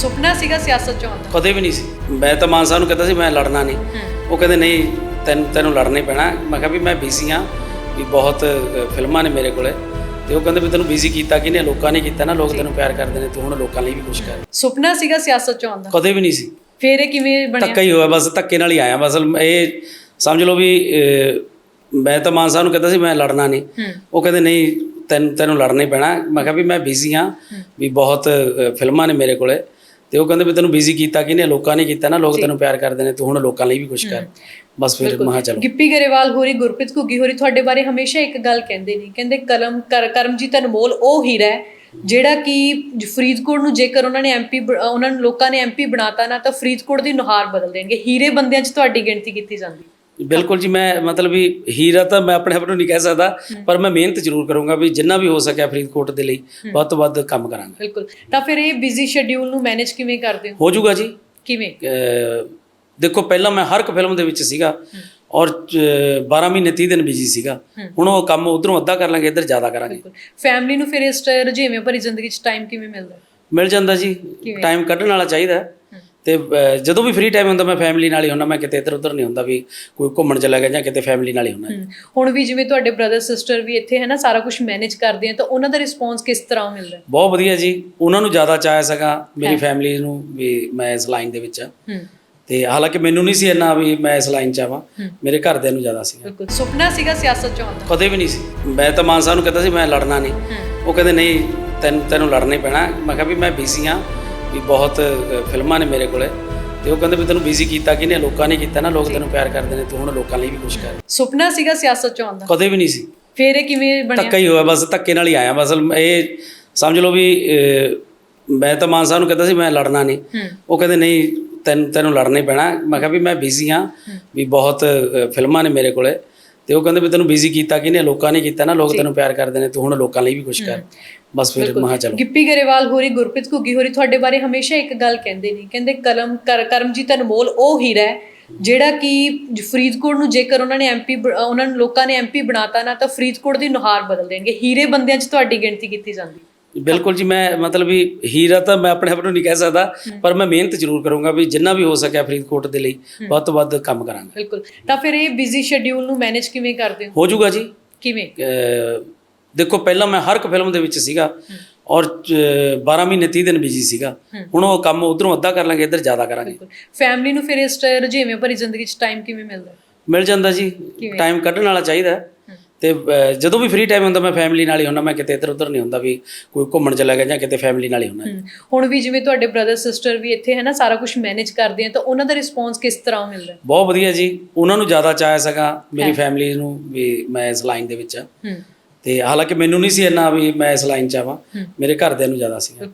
ਸੁਪਨਾ ਸੀਗਾ ਸਿਆਸਤ ਚ ਆਉਣ ਦਾ ਕਦੇ ਵੀ ਨਹੀਂ ਸੀ। ਮੈਂ ਤਾਂ ਮਾਨ ਸਾਹਿਬ ਨੂੰ ਕਹਿੰਦਾ ਸੀ ਮੈਂ ਲੜਨਾ ਨਹੀਂ। ਉਹ ਕਹਿੰਦੇ ਨਹੀਂ ਤੈਨੂੰ ਤੈਨੂੰ ਲੜਨਾ ਪੈਣਾ। ਮੈਂ ਕਿਹਾ ਵੀ ਮੈਂ ਬਿਜ਼ੀ ਹਾਂ ਵੀ ਬਹੁਤ ਫਿਲਮਾਂ ਨੇ ਮੇਰੇ ਕੋਲੇ। ਤੇ ਉਹ ਕਹਿੰਦੇ ਵੀ ਤੈਨੂੰ ਬਿਜ਼ੀ ਕੀਤਾ ਕਿਨੇ ਲੋਕਾਂ ਨੇ ਕੀਤਾ ਨਾ ਲੋਕ ਤੈਨੂੰ ਪਿਆਰ ਕਰਦੇ ਨੇ ਤੂੰ ਹੁਣ ਲੋਕਾਂ ਲਈ ਵੀ ਕੁਝ ਕਰ। ਸੁਪਨਾ ਸੀਗਾ ਸਿਆਸਤ ਚ ਆਉਣ ਦਾ ਕਦੇ ਵੀ ਨਹੀਂ ਸੀ। ਫੇਰ ਇਹ ਕਿਵੇਂ ਬਣਿਆ? ਧੱਕਾ ਹੀ ਹੋਇਆ ਬਸ ਧੱਕੇ ਨਾਲ ਹੀ ਆਇਆ। ਬਸ ਇਹ ਸਮਝ ਲਓ ਵੀ ਮੈਂ ਤਾਂ ਮਾਨ ਸਾਹਿਬ ਨੂੰ ਕਹਿੰਦਾ ਸੀ ਮੈਂ ਲੜਨਾ ਨਹੀਂ। ਉਹ ਕਹਿੰਦੇ ਨਹੀਂ ਤੈਨੂੰ ਤੈਨੂੰ ਲੜਨਾ ਹੀ ਪੈਣਾ। ਮੈਂ ਕਿਹਾ ਵੀ ਮੈਂ ਬਿਜ਼ੀ ਹਾਂ ਵੀ ਬਹੁਤ ਫਿਲਮਾਂ ਨੇ ਮੇਰੇ ਕੋਲੇ। ਤੇ ਉਹ ਕਹਿੰਦੇ ਵੀ ਤੈਨੂੰ ਬਿਜ਼ੀ ਕੀਤਾ ਕਿਨੇ ਲੋਕਾਂ ਨੇ ਕੀਤਾ ਨਾ ਲੋਕ ਤੈਨੂੰ ਪਿਆਰ ਕਰਦੇ ਨੇ ਤੂੰ ਹੁਣ ਲੋਕਾਂ ਲਈ ਵੀ ਕੁਝ ਕਰ। ਬਸ ਫਿਰ ਮੈਂ ਕਿਹਾ ਚਲੋ। ਗਿੱਪੀ ਗਰੇਵਾਲ ਹੋਰੀ ਗੁਰਪ੍ਰੀਤ ਘੁੱਗੀ ਹੋਰੀ ਤੁਹਾਡੇ ਬਾਰੇ ਹਮੇਸ਼ਾ ਇੱਕ ਗੱਲ ਕਹਿੰਦੇ ਨੇ। ਕਹਿੰਦੇ ਕਲਮ ਕਰ- ਕਰਮਜੀਤ ਅਨਮੋਲ ਉਹ ਹੀਰਾ ਹੈ ਜਿਹੜਾ ਕਿ ਫਰੀਦਕੋਟ ਨੂੰ ਜੇਕਰ ਉਹਨਾਂ ਨੇ ਐਮਪੀ ਉਹਨਾਂ ਨੂੰ ਲੋਕਾਂ ਨੇ ਐਮਪੀ ਬਣਾਤਾ ਨਾ ਤਾਂ ਫਰੀਦਕੋਟ ਦੀ ਨੁਹਾਰ ਬਦਲ ਦੇਣਗੇ। ਹੀਰੇ ਬੰਦਿਆਂ 'ਚ ਤੁਹਾਡੀ ਗਿਣਤੀ ਕੀਤੀ ਜਾਂਦੀ। ਬਿਲਕੁਲ ਜੀ ਮੈਂ ਮਤਲਬ ਵੀ ਹੀਰਾ ਤਾਂ ਮੈਂ ਆਪਣੇ ਆਪ ਨੂੰ ਨਹੀਂ ਕਹਿ ਸਕਦਾ ਪਰ ਮੈਂ ਮਿਹਨਤ ਜ਼ਰੂਰ ਕਰੂੰਗਾ ਵੀ ਜਿੰਨਾ ਵੀ ਹੋ ਸਕਿਆ ਫਰੀਦਕੋਟ ਦੇ ਲਈ ਵੱਧ ਤੋਂ ਵੱਧ ਕੰਮ ਕਰਾਂਗਾ। ਬਿਲਕੁਲ। ਤਾਂ ਫਿਰ ਇਹ ਬਿਜ਼ੀ ਸ਼ੈਡਿਊਲ ਨੂੰ ਮੈਨੇਜ ਕਿਵੇਂ ਕਰਦੇ ਹੋ? ਹੋ ਜਾਊਗਾ ਜੀ। ਕਿਵੇਂ? ਅਹ ਦੇਖੋ ਪਹਿਲਾਂ ਮੈਂ ਹਰ ਇੱਕ ਫਿਲਮ ਦੇ ਵਿੱਚ ਸੀਗਾ ਔਰ ਅਹ 12 ਮਹੀਨੇ 30 ਦਿਨ ਬਿਜ਼ੀ ਸੀਗਾ। ਹੁਣ ਉਹ ਕੰਮ ਉਧਰੋਂ ਅੱਧਾ ਕਰ ਲਾਂਗੇ ਇੱਧਰ ਜ਼ਿਆਦਾ ਕਰਾਂਗੇ। ਫੈਮਿਲੀ ਨੂੰ ਫਿਰ ਇਸ ਰੁਝੇਵੇਂ ਭਰੀ ਜ਼ਿੰਦਗੀ 'ਚ ਟਾਈਮ ਕਿਵੇਂ ਮਿਲਦਾ? ਮਿਲ ਜਾਂਦਾ ਜੀ। ਟਾਈਮ ਕੱਢਣ ਵਾਲਾ ਚਾਹੀਦਾ। ਹੈ। ਤੇ ਜਦੋਂ ਵੀ ਫ੍ਰੀ ਟਾਈਮ ਹੁੰਦਾ ਮੈਂ ਫੈਮਿਲੀ ਨਾਲ ਹੀ ਹੁੰਦਾ ਮੈਂ ਕਿਤੇ ਇੱਧਰ ਉੱਧਰ ਨਹੀਂ ਹੁੰਦਾ ਵੀ ਕੋਈ ਘੁੰਮਣ ਚਲਾ ਗਿਆ ਜਾਂ ਕਿਤੇ ਫੈਮਿਲੀ ਨਾਲ ਹੀ ਹੁੰਦਾ। ਹੁਣ ਵੀ ਜਿਵੇਂ ਤੁਹਾਡੇ ਬ੍ਰਦਰ ਸਿਸਟਰ ਵੀ ਇੱਥੇ ਹੈ ਨਾ ਸਾਰਾ ਕੁਝ ਮੈਨੇਜ ਕਰਦੇ ਆ ਤਾਂ ਉਹਨਾਂ ਦਾ ਰਿਸਪੌਂਸ ਕਿਸ ਤਰ੍ਹਾਂ ਮਿਲਦਾ? ਬਹੁਤ ਵਧੀਆ ਜੀ। ਉਹਨਾਂ ਨੂੰ ਜ਼ਿਆਦਾ ਚਾਹਿਆ ਸੀਗਾ ਮੇਰੀ ਫੈਮਿਲੀ ਨੂੰ ਵੀ ਮੈਂ ਇਸ ਲਾਈਨ ਦੇ ਵਿੱਚ ਆ ਤੇ ਹਾਲਾਂਕਿ ਮੈਨੂੰ ਨਹੀਂ ਸੀ ਇੰਨਾ ਵੀ ਮੈਂ ਇਸ ਲਾਈਨ 'ਚ ਆਵਾਂ। ਮੇਰੇ ਘਰਦਿਆਂ ਨੂੰ ਜ਼ਿਆਦਾ ਸੀਗਾ। ਬਿਲਕੁਲ। ਸੁਪਨਾ ਸੀਗਾ ਸਿਆਸਤ ਚ ਆਉਣ ਦਾ? ਕਦੇ ਵੀ ਨਹੀਂ ਸੀ। ਮੈਂ ਤਾਂ ਮਾਨ ਸਾਹਿਬ ਨੂੰ ਕਹਿੰਦਾ ਸੀ ਮੈਂ ਲੜਨਾ ਨਹੀਂ। ਉਹ ਕਹਿੰਦੇ ਨਹੀਂ ਤੈਨੂੰ ਤੈਨੂੰ ਲੜਨਾ ਹੀ ਪੈਣਾ। ਮੈਂ ਕਿਹਾ ਵੀ ਮੈਂ ਬਿਜ਼ੀ ਹਾਂ। ਵੀ ਬਹੁਤ ਫਿਲਮਾਂ ਨੇ ਮੇਰੇ ਕੋਲੇ। ਤੇ ਉਹ ਕਹਿੰਦੇ ਵੀ ਤੈਨੂੰ ਬਿਜ਼ੀ ਕੀਤਾ ਕਿਨੇ ਲੋਕਾਂ ਨੇ ਕੀਤਾ ਨਾ ਲੋਕ ਤੈਨੂੰ ਪਿਆਰ ਕਰਦੇ ਨੇ ਤੂੰ ਹੁਣ ਲੋਕਾਂ ਲਈ ਵੀ ਕੁਝ ਕਰ। ਸੁਪਨਾ ਸੀਗਾ ਸਿਆਸਤ ਚ ਆਉਣ ਦਾ। ਕਦੇ ਵੀ ਨਹੀਂ ਸੀ। ਫਿਰ ਇਹ ਕਿਵੇਂ ਬਣਿਆ? ਧੱਕਾ ਹੀ ਹੋਇਆ ਬਸ ਧੱਕੇ ਨਾਲ ਹੀ ਆਇਆ। ਬਸ ਇਹ ਸਮਝ ਲਓ ਵੀ ਮੈਂ ਤਾਂ ਮਾਨ ਸਾਹਿਬ ਨੂੰ ਕਹਿੰਦਾ ਸੀ ਮੈਂ ਲੜਨਾ ਨਹੀਂ। ਉਹ ਕਹਿੰਦੇ ਨਹੀਂ ਤੈਨੂੰ ਤੈਨੂੰ ਲੜਨਾ ਹੀ ਪੈਣਾ। ਮੈਂ ਕਿਹਾ ਵੀ ਮੈਂ ਬਿਜ਼ੀ ਹਾਂ ਵੀ ਬਹੁਤ ਫਿਲਮਾਂ ਨੇ ਮੇਰੇ ਕੋਲੇ। ਤੇ ਉਹ ਕਹਿੰਦੇ ਵੀ ਤੈਨੂੰ ਬਿਜ਼ੀ ਕੀਤਾ ਕਿਨੇ ਲੋਕਾਂ ਨੇ ਕੀਤਾ ਨਾ ਲੋਕ ਤੈਨੂੰ ਪਿਆਰ ਕਰਦੇ ਨੇ ਤੂੰ ਹੁਣ ਲੋਕਾਂ ਲਈ ਵੀ ਕੁਝ ਕਰ। ਬਸ ਫਿਰ ਮੈਂ ਕਿਹਾ ਚਲੋ। ਗਿੱਪੀ ਗਰੇਵਾਲ ਹੋਰੀ ਗੁਰਪ੍ਰੀਤ ਘੁੱਗੀ ਹੋਰੀ ਤੁਹਾਡੇ ਬਾਰੇ ਹਮੇਸ਼ਾ ਇੱਕ ਗੱਲ ਕਹਿੰਦੇ ਨੇ। ਕਹਿੰਦੇ ਕਲਮ ਕਰ- ਕਰਮਜੀਤ ਅਨਮੋਲ ਉਹ ਹੀਰਾ ਹੈ ਜਿਹੜਾ ਕਿ ਫਰੀਦਕੋਟ ਨੂੰ ਜੇਕਰ ਉਹਨਾਂ ਨੇ ਐਮਪੀ ਉਹਨਾਂ ਨੂੰ ਲੋਕਾਂ ਨੇ ਐਮਪੀ ਬਣਾਤਾ ਨਾ ਤਾਂ ਫਰੀਦਕੋਟ ਦੀ ਨੁਹਾਰ ਬਦਲ ਦੇਣਗੇ। ਹੀਰੇ ਬੰਦਿਆਂ 'ਚ ਤੁਹਾਡੀ ਗਿਣਤੀ ਕੀਤੀ ਜਾਂਦੀ ਬਿਲਕੁਲ ਜੀ ਮੈਂ ਮਤਲਬ ਵੀ ਹੀਰਾ ਤਾਂ ਮੈਂ ਆਪਣੇ ਆਪ ਨੂੰ ਨਹੀਂ ਕਹਿ ਸਕਦਾ ਪਰ ਮੈਂ ਮਿਹਨਤ ਜ਼ਰੂਰ ਕਰੂੰਗਾ ਵੀ ਜਿੰਨਾ ਵੀ ਹੋ ਸਕਿਆ ਫਰੀਦਕੋਟ ਦੇ ਲਈ ਵੱਧ ਤੋਂ ਵੱਧ ਕੰਮ ਕਰਾਂਗਾ। ਬਿਲਕੁਲ। ਤਾਂ ਫਿਰ ਇਹ ਬਿਜ਼ੀ ਸ਼ੈਡਿਊਲ ਨੂੰ ਮੈਨੇਜ ਕਿਵੇਂ ਕਰਦੇ ਹੋ? ਹੋ ਜਾਊਗਾ ਜੀ। ਕਿਵੇਂ? ਦੇਖੋ ਪਹਿਲਾਂ ਮੈਂ ਹਰ ਇੱਕ ਫਿਲਮ ਦੇ ਵਿੱਚ ਸੀਗਾ ਔਰ ਅਹ 12 ਮਹੀਨੇ 30 ਦਿਨ ਬਿਜ਼ੀ ਸੀਗਾ। ਹੁਣ ਉਹ ਕੰਮ ਉਧਰੋਂ ਅੱਧਾ ਕਰ ਲਾਂਗੇ ਇੱਧਰ ਜ਼ਿਆਦਾ ਕਰਾਂਗੇ। ਫੈਮਿਲੀ ਨੂੰ ਫਿਰ ਇਸ ਰੁਝੇਵੇਂ ਭਰੀ ਜ਼ਿੰਦਗੀ 'ਚ ਟਾਈਮ ਕਿਵੇਂ ਮਿਲਦਾ? ਮਿਲ ਜਾਂਦਾ ਜੀ। ਟਾਈਮ ਕੱਢਣ ਵਾਲਾ ਚਾਹੀਦਾ। ਹੈ। ਤੇ ਜਦੋਂ ਵੀ ਫ੍ਰੀ ਟਾਈਮ ਹੁੰਦਾ ਮੈਂ ਫੈਮਿਲੀ ਨਾਲ ਹੀ ਹੁੰਦਾ ਮੈਂ ਕਿਤੇ ਇੱਧਰ ਉੱਧਰ ਨਹੀਂ ਹੁੰਦਾ ਵੀ ਕੋਈ ਘੁੰਮਣ ਚਲਾ ਗਿਆ ਜਾਂ ਕਿਤੇ ਫੈਮਿਲੀ ਨਾਲ ਹੀ ਹੁੰਦਾ। ਹੁਣ ਵੀ ਜਿਵੇਂ ਤੁਹਾਡੇ ਬ੍ਰਦਰ ਸਿਸਟਰ ਵੀ ਇੱਥੇ ਹੈ ਨਾ ਸਾਰਾ ਕੁਝ ਮੈਨੇਜ ਕਰਦੇ ਆ ਤਾਂ ਉਹਨਾਂ ਦਾ ਰਿਸਪੌਂਸ ਕਿਸ ਤਰ੍ਹਾਂ ਮਿਲਦਾ? ਬਹੁਤ ਵਧੀਆ ਜੀ। ਉਹਨਾਂ ਨੂੰ ਜ਼ਿਆਦਾ ਚਾਹਿਆ ਸੀਗਾ ਮੇਰੀ ਫੈਮਿਲੀ ਨੂੰ ਵੀ ਮੈਂ ਇਸ ਲਾਈਨ ਦੇ ਵਿੱਚ ਆ ਤੇ ਹਾਲਾਂਕਿ ਮੈਨੂੰ ਨਹੀਂ ਸੀ ਇੰਨਾ ਵੀ ਮੈਂ ਇਸ ਲਾਈਨ 'ਚ ਆਵਾਂ। ਮੇਰੇ ਘਰਦਿਆਂ ਨੂੰ ਜ਼ਿਆਦਾ ਬਿਲਕੁਲ।